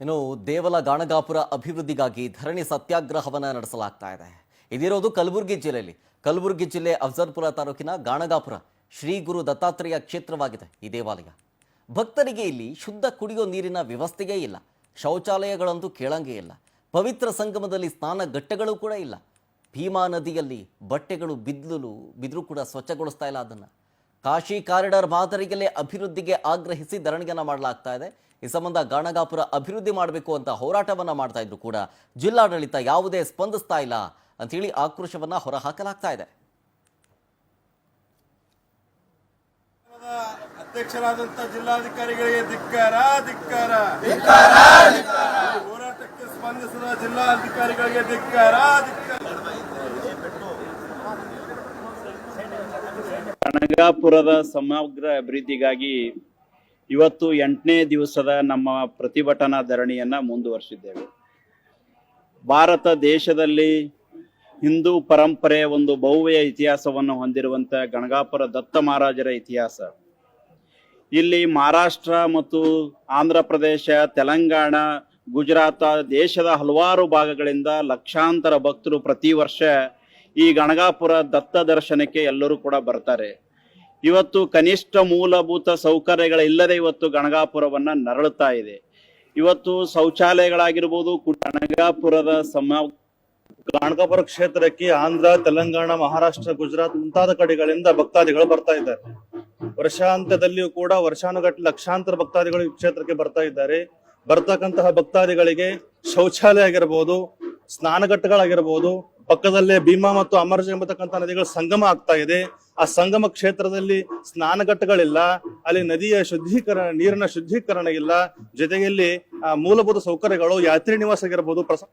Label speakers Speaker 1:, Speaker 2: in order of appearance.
Speaker 1: ಇನ್ನು ದೇವಲ ಗಾಣಗಾಪುರ ಅಭಿವೃದ್ಧಿಗಾಗಿ ಧರಣಿ ಸತ್ಯಾಗ್ರಹವನ್ನು ನಡೆಸಲಾಗ್ತಾ ಇದೆ. ಇದಿರೋದು ಕಲಬುರಗಿ ಜಿಲ್ಲೆಯಲ್ಲಿ. ಕಲಬುರಗಿ ಜಿಲ್ಲೆ ಅಫ್ಜಲ್ಪುರ ತಾಲೂಕಿನ ಗಾಣಗಾಪುರ ಶ್ರೀ ಗುರು ದತ್ತಾತ್ರೇಯ ಕ್ಷೇತ್ರವಾಗಿದೆ ಈ ದೇವಾಲಯ. ಭಕ್ತರಿಗೆ ಇಲ್ಲಿ ಶುದ್ಧ ಕುಡಿಯೋ ನೀರಿನ ವ್ಯವಸ್ಥೆಯೇ ಇಲ್ಲ. ಶೌಚಾಲಯಗಳಂತೂ ಕೇಳಂಗೇ ಇಲ್ಲ. ಪವಿತ್ರ ಸಂಗಮದಲ್ಲಿ ಸ್ನಾನ ಘಟ್ಟಗಳು ಕೂಡ ಇಲ್ಲ. ಭೀಮಾ ನದಿಯಲ್ಲಿ ಬಟ್ಟೆಗಳು ಬಿದ್ದಲು ಬಿದ್ದರೂ ಕೂಡ ಸ್ವಚ್ಛಗೊಳಿಸ್ತಾ ಇಲ್ಲ ಅದನ್ನು. ಕಾಶಿ ಕಾರಿಡಾರ್ ಮಾದರಿಯಲ್ಲೇ ಅಭಿವೃದ್ಧಿಗೆ ಆಗ್ರಹಿಸಿ ಧರಣಿಯನ್ನ ಮಾಡಲಾಗ್ತಾ ಇದೆ. ಈ ಸಂಬಂಧ ಗಾಣಗಾಪುರ ಅಭಿವೃದ್ಧಿ ಮಾಡಬೇಕು ಅಂತ ಹೋರಾಟವನ್ನ ಮಾಡ್ತಾ ಇದ್ರು ಕೂಡ. ಜಿಲ್ಲಾಡಳಿತ ಯಾವುದೇ ಸ್ಪಂದಿಸ್ತಾ ಇಲ್ಲ ಅಂತೇಳಿ ಆಕ್ರೋಶವನ್ನ ಹೊರಹಾಕಲಾಗ್ತಾ ಇದೆ.
Speaker 2: ಅಧ್ಯಕ್ಷರಾದಂತ ಜಿಲ್ಲಾಧಿಕಾರಿಗಳಿಗೆ ಧಿಕ್ಕಾರ ಧಿಕ್ಕಾರ. ಹೋರಾಟಕ್ಕೆ ಸ್ಪಂದಿಸಿದ ಜಿಲ್ಲಾಧಿಕಾರಿಗಳಿಗೆ ಧಿಕ್ಕಾರ ಧಿಕ್ಕಾರ.
Speaker 3: ಕನಗಾಪುರದ ಸಮಗ್ರ ಅಭಿವೃದ್ಧಿಗಾಗಿ ಇವತ್ತು ಎಂಟನೇ ದಿವಸದ ನಮ್ಮ ಪ್ರತಿಭಟನಾ ಧರಣಿಯನ್ನ ಮುಂದುವರಿಸಿದ್ದೇವೆ. ಭಾರತ ದೇಶದಲ್ಲಿ ಹಿಂದೂ ಪರಂಪರೆಯ ಒಂದು ಭವ್ಯ ಇತಿಹಾಸವನ್ನು ಹೊಂದಿರುವಂತ ಗಣಗಾಪುರ ದತ್ತ ಮಹಾರಾಜರ ಇತಿಹಾಸ. ಇಲ್ಲಿ ಮಹಾರಾಷ್ಟ್ರ ಮತ್ತು ಆಂಧ್ರ ಪ್ರದೇಶ, ತೆಲಂಗಾಣ, ಗುಜರಾತ ದೇಶದ ಹಲವಾರು ಭಾಗಗಳಿಂದ ಲಕ್ಷಾಂತರ ಭಕ್ತರು ಪ್ರತಿ ವರ್ಷ ಈ ಗಣಗಾಪುರ ದತ್ತ ದರ್ಶನಕ್ಕೆ ಎಲ್ಲರೂ ಕೂಡ ಬರ್ತಾರೆ. ಇವತ್ತು ಕನಿಷ್ಠ ಮೂಲಭೂತ ಸೌಕರ್ಯಗಳ ಇಲ್ಲದೆ ಇವತ್ತು ಗಣಗಾಪುರವನ್ನ ನರಳುತ್ತಾ ಇದೆ. ಇವತ್ತು ಶೌಚಾಲಯಗಳಾಗಿರ್ಬೋದು, ಗಣಗಾಪುರದ ಸಮ,
Speaker 4: ಗಣಗಾಪುರ ಕ್ಷೇತ್ರಕ್ಕೆ ಆಂಧ್ರ, ತೆಲಂಗಾಣ, ಮಹಾರಾಷ್ಟ್ರ, ಗುಜರಾತ್ ಮುಂತಾದ ಕಡೆಗಳಿಂದ ಭಕ್ತಾದಿಗಳು ಬರ್ತಾ ಇದ್ದಾರೆ. ವರ್ಷಾಂತ್ಯದಲ್ಲಿಯೂ ಕೂಡ ವರ್ಷಾನುಗಟ್ಟಲೆ ಲಕ್ಷಾಂತರ ಭಕ್ತಾದಿಗಳು ಕ್ಷೇತ್ರಕ್ಕೆ ಬರ್ತಾ ಇದ್ದಾರೆ. ಬರ್ತಕ್ಕಂತಹ ಭಕ್ತಾದಿಗಳಿಗೆ ಶೌಚಾಲಯ ಆಗಿರ್ಬೋದು ಸ್ನಾನಘಟ್ಟಗಳಾಗಿರ್ಬೋದು, ಪಕ್ಕದಲ್ಲೇ ಭೀಮಾ ಮತ್ತು ಅಮರ್ಜ ಎಂಬತಕ್ಕಂಥ ನದಿಗಳ ಸಂಗಮ ಆಗ್ತಾ ಇದೆ. ಆ ಸಂಗಮ ಕ್ಷೇತ್ರದಲ್ಲಿ ಸ್ನಾನಘಟ್ಟಗಳಿಲ್ಲ, ಅಲ್ಲಿ ನದಿಯ ಶುದ್ಧೀಕರಣ, ನೀರಿನ ಶುದ್ಧೀಕರಣ ಇಲ್ಲ. ಜೊತೆಗೆ ಇಲ್ಲಿ ಮೂಲಭೂತ ಸೌಕರ್ಯಗಳು, ಯಾತ್ರಿ ನಿವಾಸ ಆಗಿರಬಹುದು ಪ್ರಸ